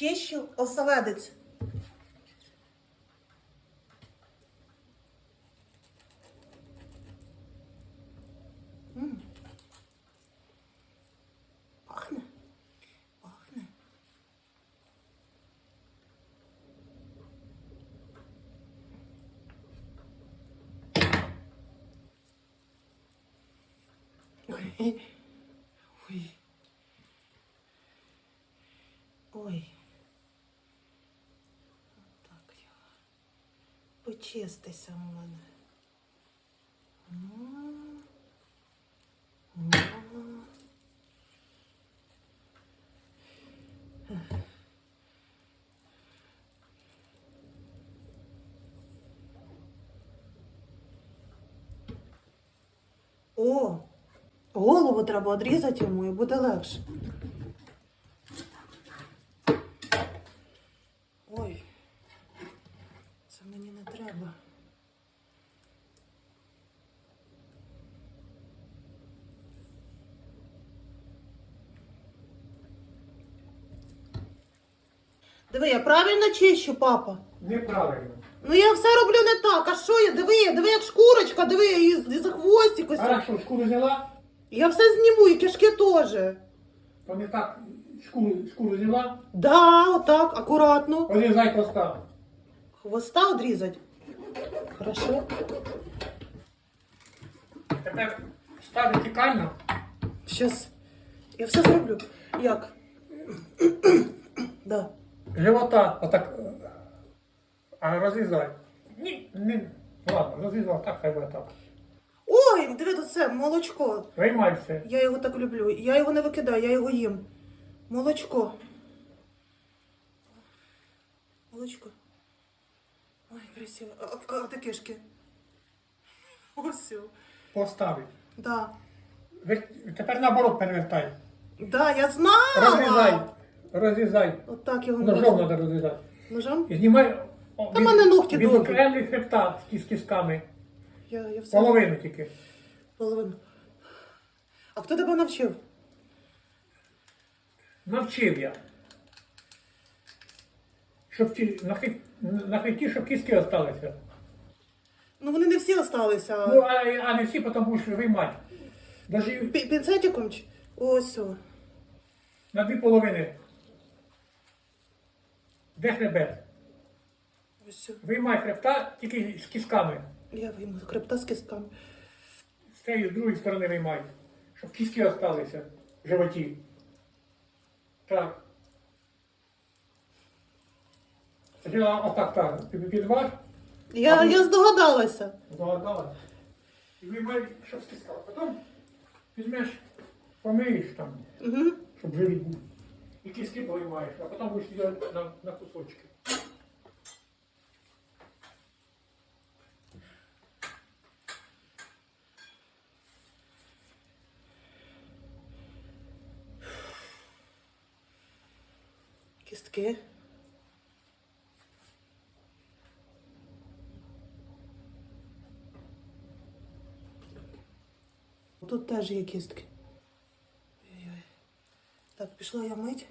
Чищу оселедець. Пахне. Пахне. Ой. Ой. Ой. Так його. Почистися у мене. М. М. О, голову треба відрізати йому і буде легше. треба. Диви, я правильно чищу, папа? Неправильно. Ну я все роблю не так. А що я? Диви, диви, як шкурочка, диви, і, і за хвостик ось. Хорошо, шкуру зняла, Я все зніму, і кишки теж. то не так шкуру, шкуру зняла, Да, отак, акуратно. порізай хвоста. Хвоста одрізать. Хорошо. Тепер став вертикально, Щас. Я все зроблю. Як? да. живота отак, а розрізай. Ні, не, ладно, розрізав, так хай буде так. Ой, диви тут це, молочко. Виймай все. Я його так люблю. Я його не викидаю, я його їм. Молочко. Молочко. Ой, красиво. А, а, а де кишки? Ось. все. Поставить. Да. Вер- Тепер наоборот перевертай. Да, я знала. Розрізай. Розрізай. Отак його Ножом треба розрізати. Ножом? І знімай. Та в мене ногті від довгі. окремих хребта з кісками. Я, я все. Половину тільки. Половину. А хто тебе навчив? Навчив я. Щоб ті, на, хи- на хребті, щоб кіски залишилися. Ну вони не всі осталися. Ну, а, а не всі потім будеш виймати. Даже Пі- Пінцетиком? чи- Ось. о. на дві половини. Де хребет? Ось. о. Виймай хребта тільки з кісками. Я вийму хребта з кістками. З тієї з другої сторони виймай. Щоб кіски залишилися в животі. Так. Спочатку отак так. Ти підваж. Я, я здогадалася. Згадала. І виймай, щоб стискав. Потім візьмеш, помиєш там. Угу. щоб живіт був. І кістки повиймаєш, а потім будеш їдати на, на кусочки. Кістки. Тут теж є кістки. Так, пішла я мить.